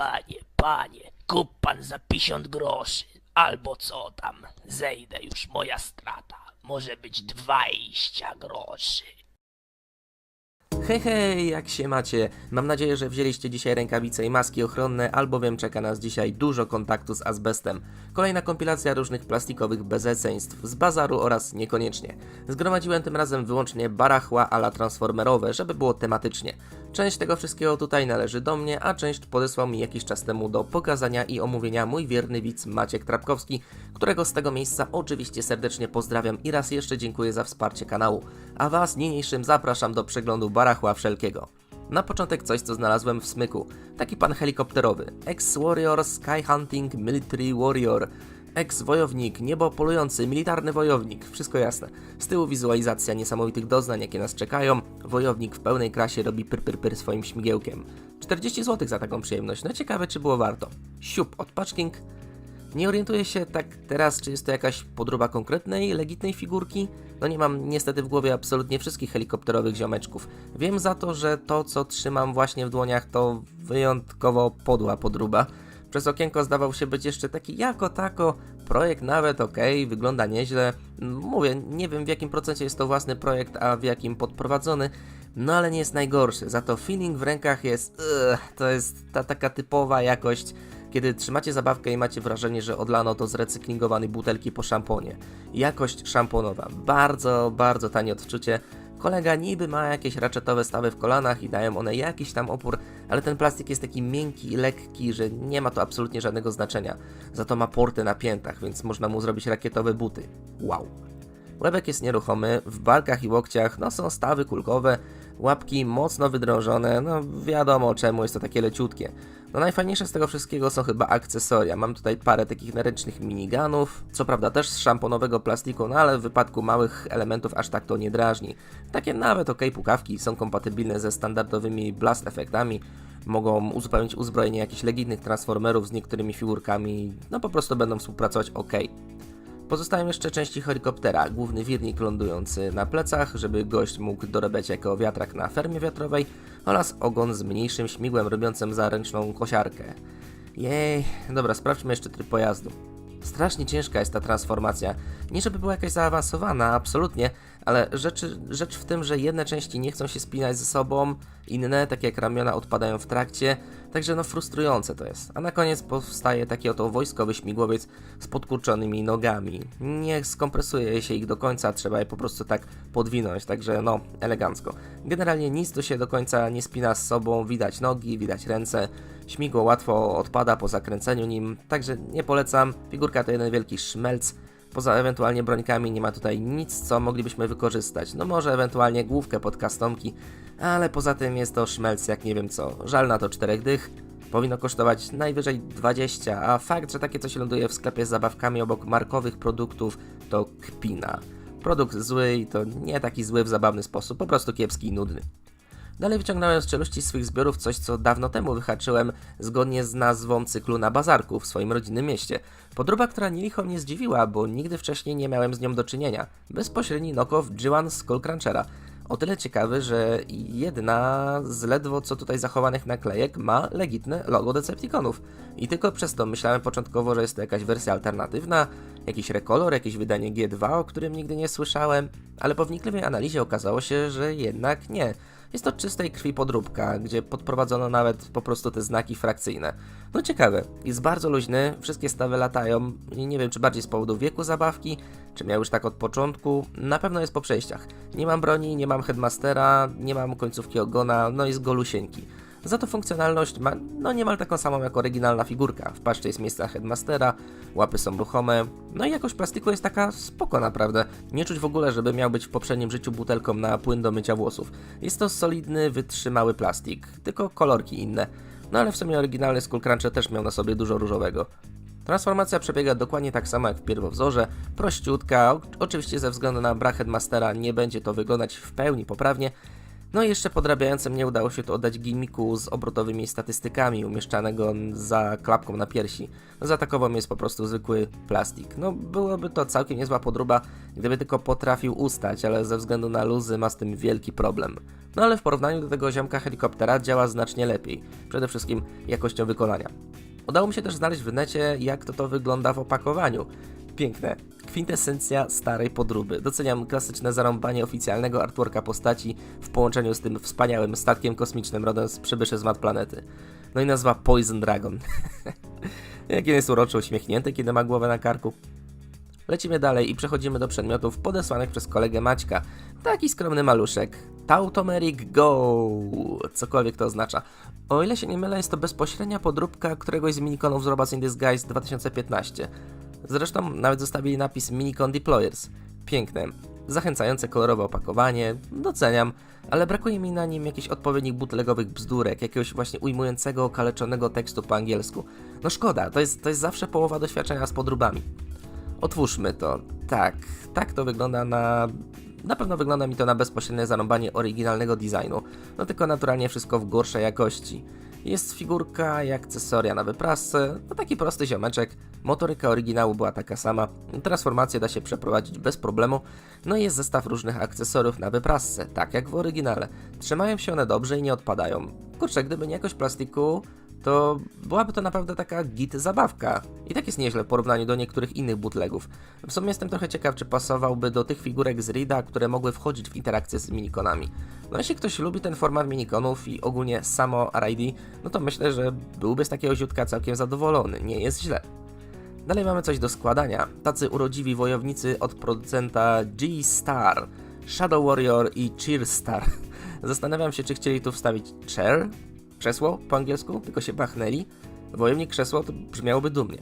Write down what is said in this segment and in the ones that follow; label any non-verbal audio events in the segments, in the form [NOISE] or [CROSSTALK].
panie, panie, kup pan za 50 groszy, albo co tam, zejdę już moja strata, może być 20 groszy. Hej, hej, jak się macie? Mam nadzieję, że wzięliście dzisiaj rękawice i maski ochronne, albowiem czeka nas dzisiaj dużo kontaktu z azbestem. Kolejna kompilacja różnych plastikowych bezeceństw z bazaru oraz niekoniecznie. Zgromadziłem tym razem wyłącznie barachła ala transformerowe, żeby było tematycznie. Część tego wszystkiego tutaj należy do mnie, a część podesłał mi jakiś czas temu do pokazania i omówienia mój wierny widz Maciek Trapkowski, którego z tego miejsca oczywiście serdecznie pozdrawiam i raz jeszcze dziękuję za wsparcie kanału. A Was niniejszym zapraszam do przeglądu barachła wszelkiego. Na początek coś, co znalazłem w smyku. Taki pan helikopterowy. Ex-warrior, sky hunting, military warrior. Ex-wojownik, niebo polujący, militarny wojownik, wszystko jasne. Z tyłu wizualizacja niesamowitych doznań, jakie nas czekają. Wojownik w pełnej krasie robi pyr pyr pyr swoim śmigiełkiem. 40 zł za taką przyjemność, no ciekawe czy było warto. Siup od Patchking. Nie orientuję się tak teraz, czy jest to jakaś podróba konkretnej, legitnej figurki. No nie mam niestety w głowie absolutnie wszystkich helikopterowych ziomeczków. Wiem za to, że to, co trzymam właśnie w dłoniach, to wyjątkowo podła podróba. Przez okienko zdawał się być jeszcze taki jako tako projekt nawet ok, wygląda nieźle. Mówię, nie wiem w jakim procencie jest to własny projekt, a w jakim podprowadzony, no ale nie jest najgorszy. Za to feeling w rękach jest, ugh, to jest ta taka typowa jakość, kiedy trzymacie zabawkę i macie wrażenie, że odlano to z recyklingowanej butelki po szamponie. Jakość szamponowa, bardzo, bardzo tanie odczucie. Kolega niby ma jakieś raczetowe stawy w kolanach i dają one jakiś tam opór, ale ten plastik jest taki miękki i lekki, że nie ma to absolutnie żadnego znaczenia. Za to ma porty na piętach, więc można mu zrobić rakietowe buty. Wow. Łebek jest nieruchomy, w barkach i łokciach no są stawy kulkowe, łapki mocno wydrążone, no wiadomo czemu jest to takie leciutkie. No najfajniejsze z tego wszystkiego są chyba akcesoria. Mam tutaj parę takich naręcznych miniganów, co prawda też z szamponowego plastiku, no ale w wypadku małych elementów aż tak to nie drażni. Takie nawet ok pukawki są kompatybilne ze standardowymi blast efektami, mogą uzupełnić uzbrojenie jakichś legitnych transformerów z niektórymi figurkami, no po prostu będą współpracować ok. Pozostają jeszcze części helikoptera, główny wirnik lądujący na plecach, żeby gość mógł dorabiać jako wiatrak na fermie wiatrowej oraz ogon z mniejszym śmigłem robiącym zaręczną kosiarkę. Jej, dobra, sprawdźmy jeszcze tryb pojazdu. Strasznie ciężka jest ta transformacja. Nie żeby była jakaś zaawansowana, absolutnie, ale rzeczy, rzecz w tym, że jedne części nie chcą się spinać ze sobą, inne, tak jak ramiona, odpadają w trakcie, także no frustrujące to jest. A na koniec powstaje taki oto wojskowy śmigłowiec z podkurczonymi nogami. Nie skompresuje się ich do końca, trzeba je po prostu tak podwinąć, także no, elegancko. Generalnie nic tu się do końca nie spina z sobą, widać nogi, widać ręce, śmigło łatwo odpada po zakręceniu nim, także nie polecam. Figurka to jeden wielki szmelc. Poza ewentualnie brońkami nie ma tutaj nic, co moglibyśmy wykorzystać. No może ewentualnie główkę pod kastomki, ale poza tym jest to szmelc jak nie wiem co. Żal na to czterech dych. Powinno kosztować najwyżej 20, a fakt, że takie coś ląduje w sklepie z zabawkami obok markowych produktów to kpina. Produkt zły i to nie taki zły w zabawny sposób, po prostu kiepski i nudny. Dalej wyciągnąłem z czeluści swych zbiorów coś, co dawno temu wyhaczyłem zgodnie z nazwą cyklu na bazarku w swoim rodzinnym mieście. Podróba, która nie licho mnie zdziwiła, bo nigdy wcześniej nie miałem z nią do czynienia. Bezpośredni knockoff G1 Skullcrunchera. O tyle ciekawy, że jedna z ledwo co tutaj zachowanych naklejek ma legitne logo Decepticonów. I tylko przez to myślałem początkowo, że jest to jakaś wersja alternatywna, jakiś rekolor, jakieś wydanie G2, o którym nigdy nie słyszałem, ale po wnikliwej analizie okazało się, że jednak nie. Jest to czystej krwi podróbka, gdzie podprowadzono nawet po prostu te znaki frakcyjne. No ciekawe, jest bardzo luźny, wszystkie stawy latają i nie wiem czy bardziej z powodu wieku zabawki, czy miał już tak od początku, na pewno jest po przejściach. Nie mam broni, nie mam headmastera, nie mam końcówki ogona, no jest golusieńki. Za to funkcjonalność ma no niemal taką samą jak oryginalna figurka. W paszczy jest miejsce headmastera, łapy są ruchome, no i jakość plastiku jest taka spoko naprawdę. Nie czuć w ogóle, żeby miał być w poprzednim życiu butelką na płyn do mycia włosów. Jest to solidny, wytrzymały plastik, tylko kolorki inne. No ale w sumie oryginalny Skullcruncher też miał na sobie dużo różowego. Transformacja przebiega dokładnie tak samo jak w pierwowzorze, prościutka, oczywiście ze względu na brak headmastera nie będzie to wyglądać w pełni poprawnie, No i jeszcze podrabiająco mnie udało się tu oddać gimiku z obrotowymi statystykami umieszczanego za klapką na piersi. No za takową jest po prostu zwykły plastik. No byłoby to całkiem niezła podróba, gdyby tylko potrafił ustać, ale ze względu na luzy ma z tym wielki problem. No ale w porównaniu do tego ziomka helikoptera działa znacznie lepiej, przede wszystkim jakością wykonania. Udało mi się też znaleźć w necie, jak to to wygląda w opakowaniu. Piękne. Kwintesencja starej podróby. Doceniam klasyczne zarąbanie oficjalnego artworka postaci w połączeniu z tym wspaniałym statkiem kosmicznym rodem z przybyszy z planety. No i nazwa Poison Dragon. [LAUGHS] Jakie jest uroczy uśmiechnięty, kiedy ma głowę na karku. Lecimy dalej i przechodzimy do przedmiotów podesłanych przez kolegę Maćka. Taki skromny maluszek. Tautomeric Go! Cokolwiek to oznacza. O ile się nie mylę, jest to bezpośrednia podróbka któregoś z minikonów z Robots in Disguise 2015. Zresztą nawet zostawili napis Minicon Deployers. Piękne, zachęcające kolorowe opakowanie, doceniam, ale brakuje mi na nim jakichś odpowiednich bootlegowych bzdurek, jakiegoś właśnie ujmującego, okaleczonego tekstu po angielsku. No szkoda, to jest, to jest zawsze połowa doświadczenia z podróbami. Otwórzmy to. Tak, tak to wygląda na. Na pewno wygląda mi to na bezpośrednie zarąbanie oryginalnego designu, no tylko naturalnie wszystko w gorszej jakości. Jest figurka i akcesoria na wyprasce, no taki prosty ziomeczek, motoryka oryginału była taka sama, transformację da się przeprowadzić bez problemu, no i jest zestaw różnych akcesoriów na wyprasce, tak jak w oryginale. Trzymają się one dobrze i nie odpadają. Kurczę, gdyby nie jakość plastiku, to byłaby to naprawdę taka git zabawka. I tak jest nieźle w porównaniu do niektórych innych bootlegów. W sumie jestem trochę ciekaw, czy pasowałby do tych figurek z Rida, które mogły wchodzić w interakcję z minikonami. No jeśli ktoś lubi ten format minikonów i ogólnie samo RID, no to myślę, że byłby z takiego ziutka całkiem zadowolony, nie jest źle. Dalej mamy coś do składania. Tacy urodziwi wojownicy od producenta G-Star, Shadow Warrior i Cheer Star. [LAUGHS] Zastanawiam się, czy chcieli tu wstawić chair, krzesło po angielsku, tylko się bachnęli. Wojownik krzesło to brzmiałoby dumnie.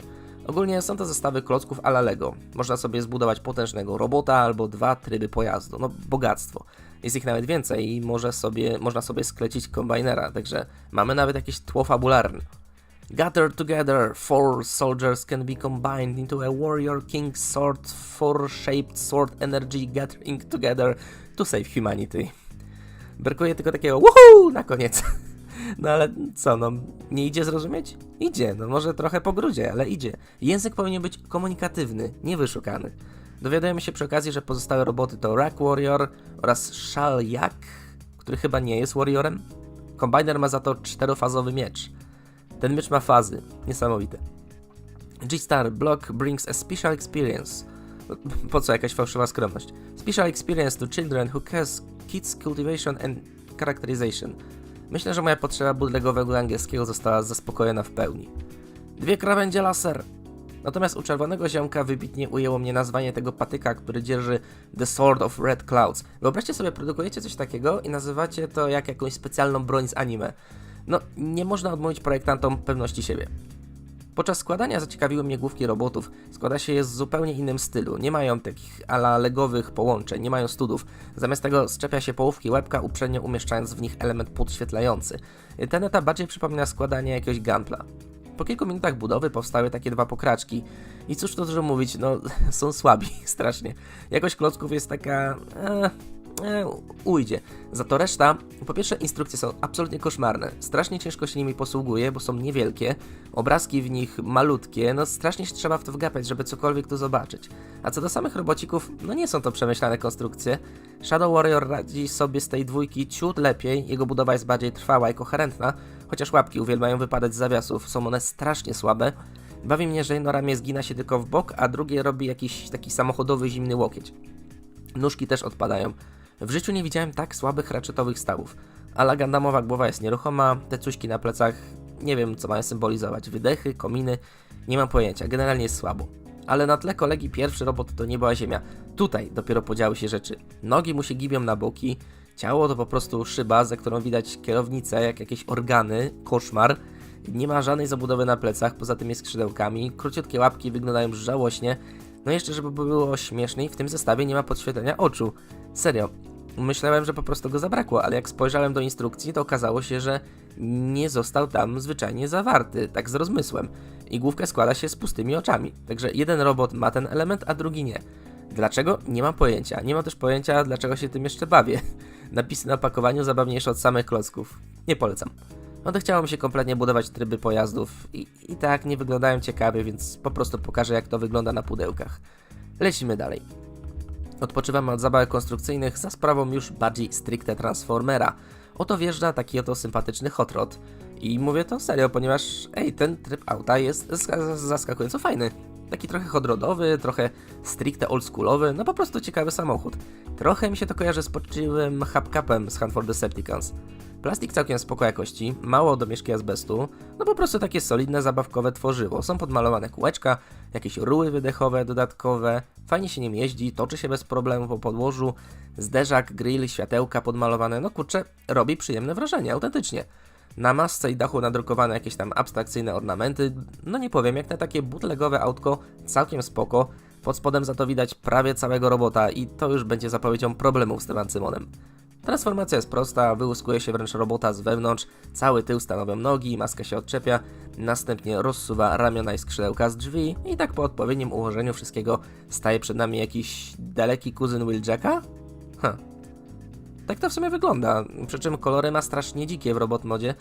Ogólnie są to zestawy klocków ala Lego. Można sobie zbudować potężnego robota albo dwa tryby pojazdu. No bogactwo. Jest ich nawet więcej i może sobie, można sobie sklecić kombajnera, także mamy nawet jakieś tło fabularne. Gathered together, four soldiers can be combined into a warrior king sword, four-shaped sword energy gathering together to save humanity. Brakuje tylko takiego woohoo na koniec. [LAUGHS] No ale co, no nie idzie zrozumieć? Idzie, no może trochę po grudzie, ale idzie. Język powinien być komunikatywny, nie wyszukany. Dowiadujemy się przy okazji, że pozostałe roboty to Rack Warrior oraz Shal Yak, który chyba nie jest warriorem. Kombiner ma za to czterofazowy miecz. Ten miecz ma fazy, niesamowite. G-Star Block brings a special experience. Po co jakaś fałszywa skromność? Special experience to children who cares kids cultivation and characterization. Myślę, że moja potrzeba bootlegowego angielskiego została zaspokojona w pełni. Dwie krawędzie laser. Natomiast u czerwonego ziomka wybitnie ujęło mnie nazwanie tego patyka, który dzierży The Sword of Red Clouds. Wyobraźcie sobie, produkujecie coś takiego i nazywacie to jak jakąś specjalną broń z anime. No, nie można odmówić projektantom pewności siebie. Podczas składania zaciekawiły mnie główki robotów. Składa się je z zupełnie innym stylu. Nie mają takich ala legowych połączeń, nie mają studów. Zamiast tego szczepia się połówki łebka, uprzednio umieszczając w nich element podświetlający. Ten etap bardziej przypomina składanie jakiegoś gampla. Po kilku minutach budowy powstały takie dwa pokraczki. I cóż tu dużo mówić, no [LAUGHS] są słabi, strasznie. Jakość klocków jest taka... E, e, ujdzie. Za to reszta, po pierwsze instrukcje są absolutnie koszmarne. Strasznie ciężko się nimi posługuje, bo są niewielkie. Obrazki w nich malutkie, no strasznie się trzeba w to wgapiać, żeby cokolwiek tu zobaczyć. A co do samych robocików, no nie są to przemyślane konstrukcje. Shadow Warrior radzi sobie z tej dwójki ciut lepiej, jego budowa jest bardziej trwała i koherentna, chociaż łapki uwielbiają wypadać z zawiasów, są one strasznie słabe. Bawi mnie, że jedno ramię zgina się tylko w bok, a drugie robi jakiś taki samochodowy zimny łokieć. Nóżki też odpadają. W życiu nie widziałem tak słabych raczetowych stawów. Ale Gandamowa głowa jest nieruchoma, te cuśki na plecach, nie wiem co mają symbolizować. Wydechy, kominy, nie mam pojęcia, generalnie jest słabo. Ale na tle kolegi pierwszy robot to nie była ziemia. Tutaj dopiero podziały się rzeczy. Nogi mu się gibią na boki, ciało to po prostu szyba, za którą widać kierownicę, jak jakieś organy, koszmar. Nie ma żadnej zabudowy na plecach, poza tym jest skrzydełkami, króciutkie łapki wyglądają żałośnie. No jeszcze, żeby było śmieszniej, w tym zestawie nie ma podświetlenia oczu. Serio, myślałem, że po prostu go zabrakło, ale jak spojrzałem do instrukcji, to okazało się, że nie został tam zwyczajnie zawarty, tak z rozmysłem. I główka składa się z pustymi oczami. Także jeden robot ma ten element, a drugi nie. Dlaczego? Nie mam pojęcia. Nie mam też pojęcia, dlaczego się tym jeszcze bawię. [LAUGHS] Napisy na opakowaniu zabawniejsze od samych klocków. Nie polecam. Odechciało mi się kompletnie budować tryby pojazdów i, i tak nie wyglądają ciekawie, więc po prostu pokażę jak to wygląda na pudełkach. Lecimy dalej. Odpoczywamy od zabawek konstrukcyjnych za sprawą już bardziej stricte Transformera. Oto wjeżdża taki oto sympatyczny Hot Rod. I mówię to serio, ponieważ ej, ten tryb auta jest sk- zaskakująco fajny. Taki trochę hodrodowy, trochę stricte oldschoolowy, no po prostu ciekawy samochód. Trochę mi się to kojarzy z poczciwym hubcapem z Hunt for Decepticons. Plastik całkiem spoko jakości, mało domieszki azbestu, no po prostu takie solidne, zabawkowe tworzywo. Są podmalowane kółeczka, jakieś ruły wydechowe dodatkowe, fajnie się nim jeździ, toczy się bez problemu po podłożu, zderzak, grill, światełka podmalowane, no kurczę, robi przyjemne wrażenie, autentycznie. Na masce i dachu nadrukowane jakieś tam abstrakcyjne ornamenty, no nie powiem, jak na takie bootlegowe autko, całkiem spoko. Pod spodem za to widać prawie całego robota i to już będzie zapowiedzią problemów z tym ancymonem. Transformacja jest prosta, wyłuskuje się wręcz robota z wewnątrz, cały tył stanowią nogi, maska się odczepia, następnie rozsuwa ramiona i skrzydełka z drzwi i tak po odpowiednim ułożeniu wszystkiego staje przed nami jakiś daleki kuzyn Willjacka? Ha. Tak to w sumie wygląda, przy czym kolory ma strasznie dzikie w robot modzie.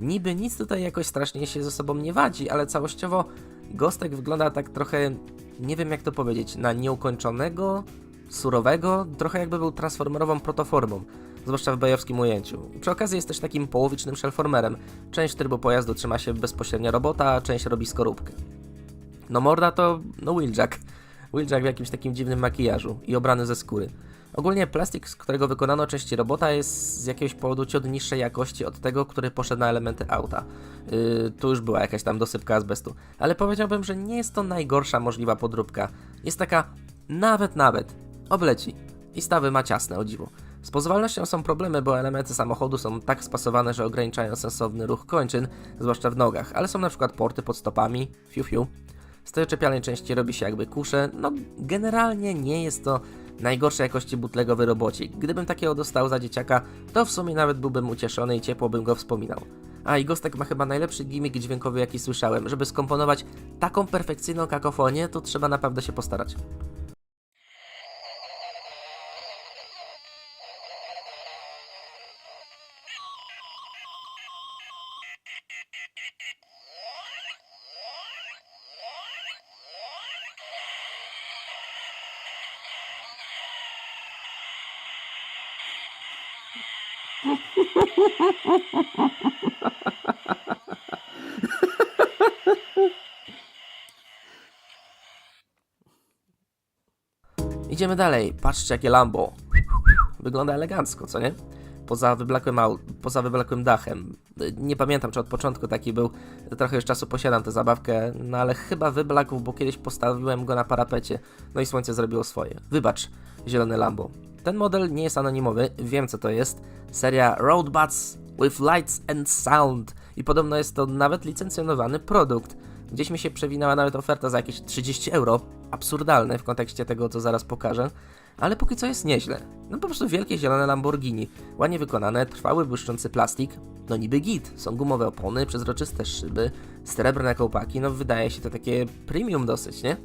Niby nic tutaj jakoś strasznie się ze sobą nie wadzi, ale całościowo Gostek wygląda tak trochę, nie wiem jak to powiedzieć, na nieukończonego, surowego, trochę jakby był transformerową protoformą, zwłaszcza w bajowskim ujęciu. Przy okazji jest też takim połowicznym shellformerem. Część trybu pojazdu trzyma się bezpośrednio robota, a część robi skorupkę. No morda to, no Wheeljack. Wheeljack w jakimś takim dziwnym makijażu i obrany ze skóry. Ogólnie plastik, z którego wykonano części robota jest z jakiegoś powodu ciut niższej jakości od tego, który poszedł na elementy auta. Yy, tu już była jakaś tam dosypka azbestu. Ale powiedziałbym, że nie jest to najgorsza możliwa podróbka. Jest taka nawet, nawet. Obleci. I stawy ma ciasne, o dziwo. Z pozwalnością są problemy, bo elementy samochodu są tak spasowane, że ograniczają sensowny ruch kończyn, zwłaszcza w nogach, ale są na przykład porty pod stopami, fiu fiu. Z tej oczepialnej części robi się jakby kusze, no generalnie nie jest to najgorszej jakości bootlegowy robocik. Gdybym takiego dostał za dzieciaka, to w sumie nawet byłbym ucieszony i ciepło bym go wspominał. A i Gostek ma chyba najlepszy gimmick dźwiękowy jaki słyszałem. Żeby skomponować taką perfekcyjną kakofonię, to trzeba naprawdę się postarać. Idziemy dalej. Patrzcie jakie Lambo. Wygląda elegancko, co nie? Poza wyblakłym, poza wyblakłym dachem. Nie pamiętam, czy od początku taki był. Trochę już czasu posiadam tę zabawkę, no ale chyba wyblakł, bo kiedyś postawiłem go na parapecie. No i słońce zrobiło swoje. Wybacz, zielony Lambo. Ten model nie jest anonimowy, wiem co to jest. Seria Roadbuds with Lights and Sound. I podobno jest to nawet licencjonowany produkt. Gdzieś mi się przewinęła nawet oferta za jakieś 30 euro. Absurdalne w kontekście tego, co zaraz pokażę. Ale póki co jest nieźle. No po prostu wielkie zielone Lamborghini. Ładnie wykonane, trwały, błyszczący plastik. No niby git. Są gumowe opony, przezroczyste szyby, srebrne kołpaki. No wydaje się to takie premium dosyć, nie?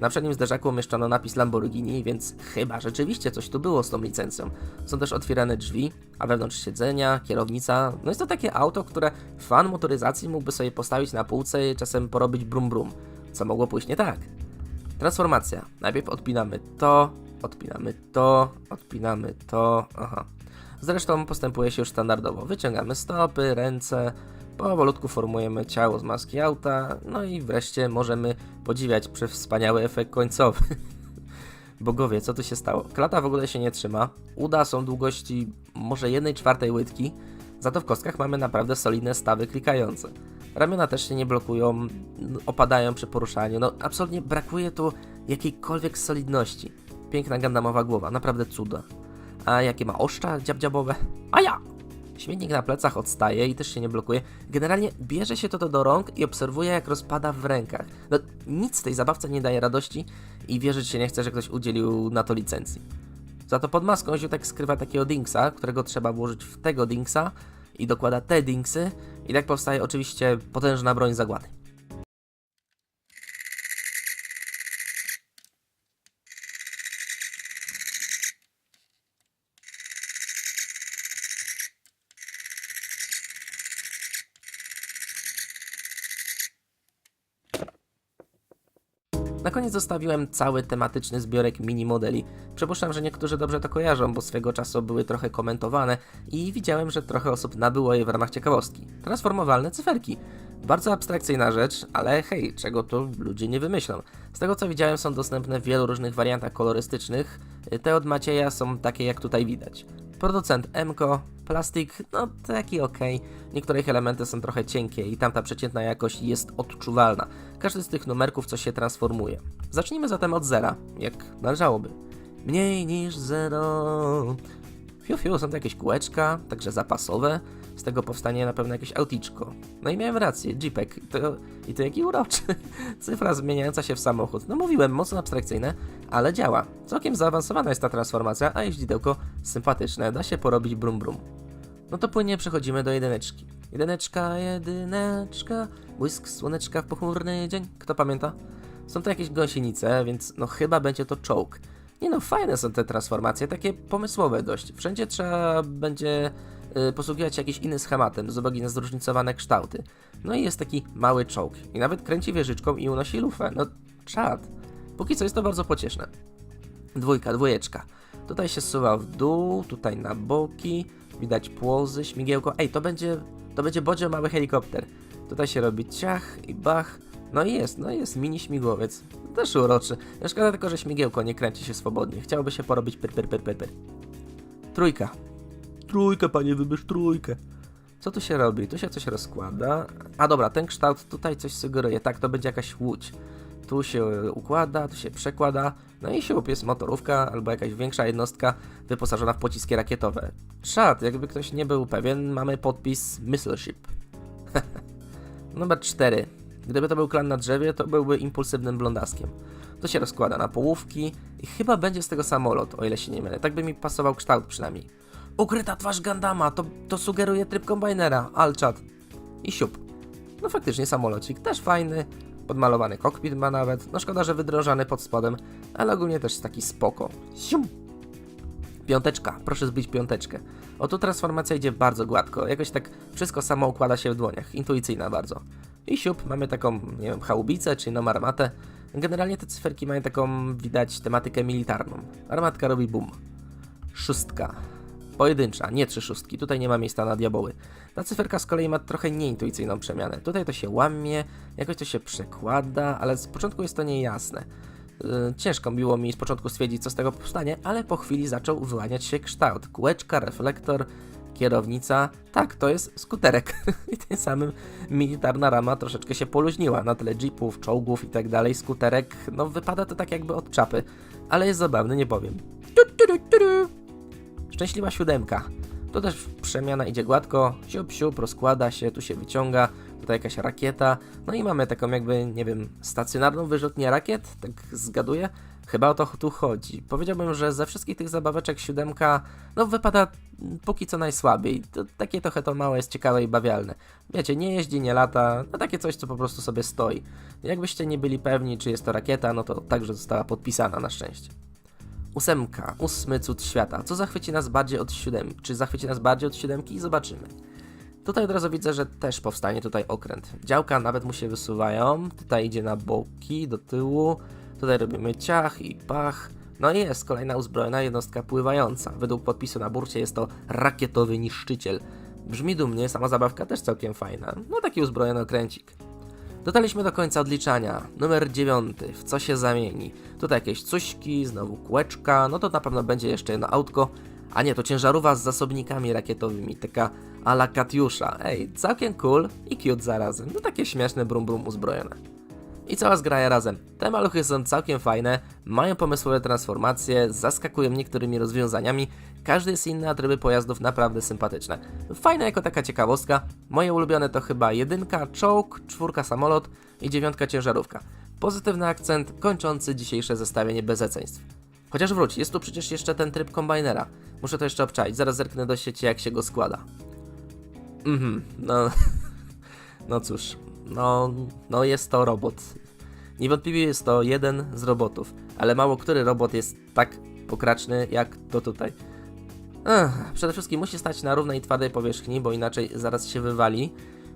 Na przednim zderzaku umieszczono napis Lamborghini, więc chyba rzeczywiście coś tu było z tą licencją. Są też otwierane drzwi, a wewnątrz siedzenia, kierownica. No jest to takie auto, które fan motoryzacji mógłby sobie postawić na półce i czasem porobić brum brum. Co mogło pójść nie tak? Transformacja. Najpierw odpinamy to, odpinamy to, odpinamy to. Aha. Zresztą postępuje się już standardowo. Wyciągamy stopy, ręce, powolutku formujemy ciało z maski auta, no i wreszcie możemy podziwiać przewspaniały efekt końcowy. [LAUGHS] Bogowie, co tu się stało? Klata w ogóle się nie trzyma. Uda są długości może 1 czwartej łydki, za to w kostkach mamy naprawdę solidne stawy klikające. Ramiona też się nie blokują, opadają przy poruszaniu. No, absolutnie brakuje tu jakiejkolwiek solidności. Piękna gandamowa głowa, naprawdę cuda. A jakie ma oszcza dziabdziabowe? A ja! Śmietnik na plecach odstaje i też się nie blokuje. Generalnie bierze się to do rąk i obserwuje, jak rozpada w rękach. No, nic tej zabawce nie daje radości i wierzyć się nie chce, że ktoś udzielił na to licencji. Za to pod maską Ziutek skrywa takiego dingsa, którego trzeba włożyć w tego dingsa i dokłada te dingsy i tak powstaje oczywiście potężna broń zagłady. Na koniec zostawiłem cały tematyczny zbiorek mini modeli. Przypuszczam, że niektórzy dobrze to kojarzą, bo swego czasu były trochę komentowane i widziałem, że trochę osób nabyło je w ramach ciekawostki. Transformowalne cyferki. Bardzo abstrakcyjna rzecz, ale hej, czego to ludzie nie wymyślą. Z tego co widziałem są dostępne w wielu różnych wariantach kolorystycznych. Te od Macieja są takie jak tutaj widać. Producent Emco, plastik, no taki ok. Niektóre ich elementy są trochę cienkie i tamta przeciętna jakość jest odczuwalna. Każdy z tych numerków coś się transformuje. Zacznijmy zatem od zera, jak należałoby. Mniej niż zero. Fiu, fiu, są to jakieś kółeczka, także zapasowe. Z tego powstanie na pewno jakieś auticzko. No i miałem rację, Jeepek. To, I to jaki uroczy. [LAUGHS] Cyfra zmieniająca się w samochód. No mówiłem, mocno abstrakcyjne, ale działa. Całkiem zaawansowana jest ta transformacja, a jeździdełko sympatyczne, da się porobić brum brum. No to płynnie przechodzimy do jedyneczki. Jedyneczka, jedyneczka, błysk słoneczka w pochmurny dzień. Kto pamięta? Są to jakieś gąsienice, więc no chyba będzie to czołg. Nie no, fajne są te transformacje, takie pomysłowe dość. Wszędzie trzeba będzie posługiwać się jakimś innym schematem z uwagi na zróżnicowane kształty. No i jest taki mały czołg. I nawet kręci wieżyczką i unosi lufę. No, czad. Póki co jest to bardzo pocieszne. Dwójka, dwójeczka. Tutaj się zsuwa w dół, tutaj na boki. Widać płozy, śmigiełko. Ej, to będzie, to będzie bodzio mały helikopter. Tutaj się robi ciach i bach. No i jest, no jest mini śmigłowiec. Też uroczy. No Szkoda tylko, że śmigiełko nie kręci się swobodnie. Chciałoby się porobić pyr, pyr, pyr, pyr, pyr. Trójka. Trójkę, panie, wybierz trójkę. Co tu się robi? Tu się coś rozkłada. A dobra, ten kształt tutaj coś sugeruje. Tak, to będzie jakaś łódź. Tu się układa, tu się przekłada. No i siup, jest motorówka albo jakaś większa jednostka wyposażona w pociski rakietowe. Czad, jakby ktoś nie był pewien, mamy podpis Missile Ship. [LAUGHS] Numer 4. Gdyby to był klan na drzewie, to byłby impulsywnym blondaskiem. To się rozkłada na połówki i chyba będzie z tego samolot, o ile się nie mylę. Tak by mi pasował kształt przynajmniej. Ukryta twarz Gandama, to, to sugeruje tryb kombajnera, Alczad. I siup. No faktycznie samolocik, też fajny. Podmalowany kokpit ma nawet. No szkoda, że wydrożany pod spodem, ale ogólnie też taki spoko. Sium. Piąteczka, proszę zbić piąteczkę. O tu transformacja idzie bardzo gładko, jakoś tak wszystko samo układa się w dłoniach, intuicyjna bardzo. I siup, mamy taką, nie wiem, chałubicę czy inną armatę. Generalnie te cyferki mają taką, widać, tematykę militarną. Armatka robi boom. Szóstka. Pojedyncza, nie trzy szóstki, tutaj nie ma miejsca na diaboły. Ta cyferka z kolei ma trochę nieintuicyjną przemianę. Tutaj to się łamie, jakoś to się przekłada, ale z początku jest to niejasne. Yy, ciężko było mi z początku stwierdzić, co z tego powstanie, ale po chwili zaczął wyłaniać się kształt. Kółeczka, reflektor, kierownica. Tak, to jest skuterek. [LAUGHS] I tym samym militarna rama troszeczkę się poluźniła. Na tle jeepów, czołgów i tak dalej, skuterek, no wypada to tak jakby od czapy. Ale jest zabawny, nie powiem. Szczęśliwa siódemka. Tu też przemiana idzie gładko, siup, siup, rozkłada się, tu się wyciąga, tutaj jakaś rakieta. No i mamy taką jakby, nie wiem, stacjonarną wyrzutnię rakiet, tak zgaduję. Chyba o to tu chodzi. Powiedziałbym, że ze wszystkich tych zabaweczek siódemka, no wypada póki co najsłabiej. To, takie trochę to małe jest ciekawe i bawialne. Wiecie, nie jeździ, nie lata, no takie coś, co po prostu sobie stoi. Jakbyście nie byli pewni, czy jest to rakieta, no to także została podpisana na szczęście. Ósemka, ósmy cud świata. Co zachwyci nas bardziej od siódemki? Czy zachwyci nas bardziej od siódemki? Zobaczymy. Tutaj od razu widzę, że też powstanie tutaj okręt. Działka nawet mu się wysuwają. Tutaj idzie na boki, do tyłu. Tutaj robimy ciach i pach. No i jest kolejna uzbrojona jednostka pływająca. Według podpisu na burcie jest to rakietowy niszczyciel. Brzmi dumnie, sama zabawka też całkiem fajna. No taki uzbrojony okręcik. Dotarliśmy do końca odliczania. Numer 9. W co się zamieni? Tutaj jakieś cuśki, znowu kółeczka, no to na pewno będzie jeszcze jedno autko. A nie, to ciężarówka z zasobnikami rakietowymi, taka ala Katiusza. Ej, całkiem cool i cute zarazem. No takie śmieszne brum brum uzbrojone. I cała zgraja razem. Te maluchy są całkiem fajne, mają pomysłowe transformacje, zaskakują niektórymi rozwiązaniami. Każdy jest inny, a tryby pojazdów naprawdę sympatyczne. Fajne jako taka ciekawostka. Moje ulubione to chyba jedynka, czołg, czwórka samolot i dziewiątka ciężarówka. Pozytywny akcent kończący dzisiejsze zestawienie bezeceństw. Chociaż wróć, jest tu przecież jeszcze ten tryb kombajnera. Muszę to jeszcze obczaić, zaraz zerknę do sieci jak się go składa. Mhm, no... [LAUGHS] No cóż, no, no jest to robot. Niewątpliwie jest to jeden z robotów, ale mało który robot jest tak pokraczny jak to tutaj. Ech, przede wszystkim musi stać na równej twardej powierzchni, bo inaczej zaraz się wywali.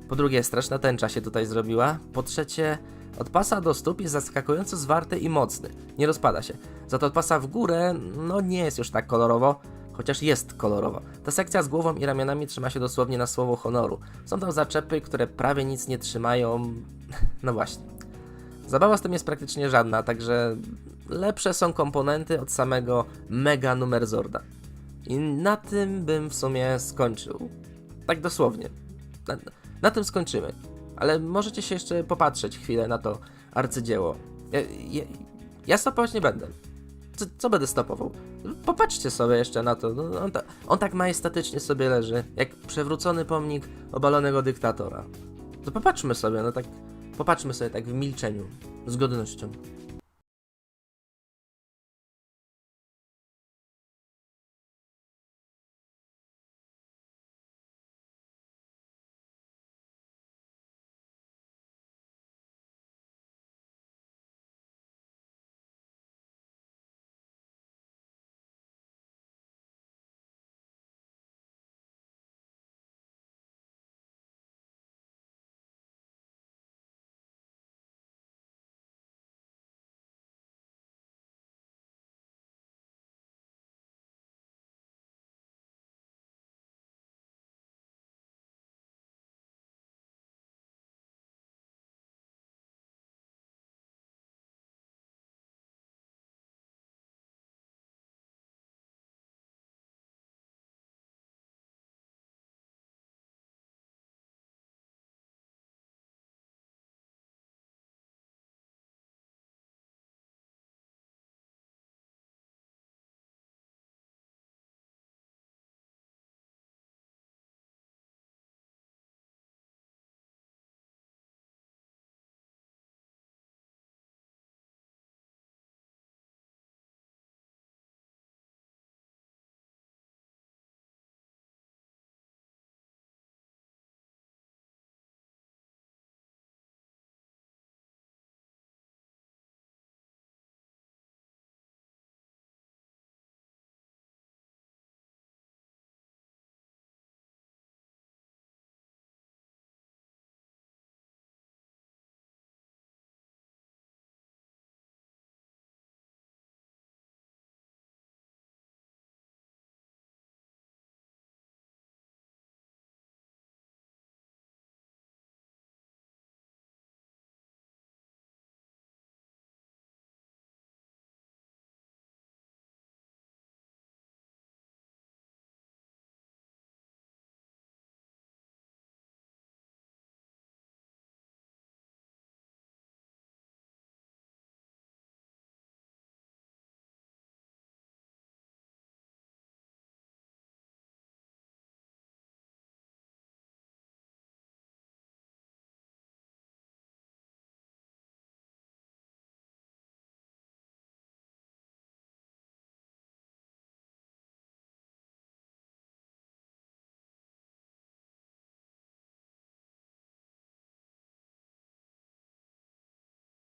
Po drugie, straszna tęcza się tutaj zrobiła. Po trzecie, Od pasa do stóp jest zaskakująco zwarty i mocny. Nie rozpada się. Za to od pasa w górę, no nie jest już tak kolorowo, chociaż jest kolorowo. Ta sekcja z głową i ramionami trzyma się dosłownie na słowo honoru. Są tam zaczepy, które prawie nic nie trzymają. [LAUGHS] No właśnie. Zabawa z tym jest praktycznie żadna, także lepsze są komponenty od samego mega numer Zorda. I na tym bym w sumie skończył. Tak dosłownie. Na, na tym skończymy. Ale możecie się jeszcze popatrzeć chwilę na to arcydzieło. Ja, ja, ja stopować nie będę. Co, co będę stopował? Popatrzcie sobie jeszcze na to. No, on, ta, on tak majestatycznie sobie leży, jak przewrócony pomnik obalonego dyktatora. To popatrzmy sobie, no tak. Popatrzmy sobie tak w milczeniu, z godnością.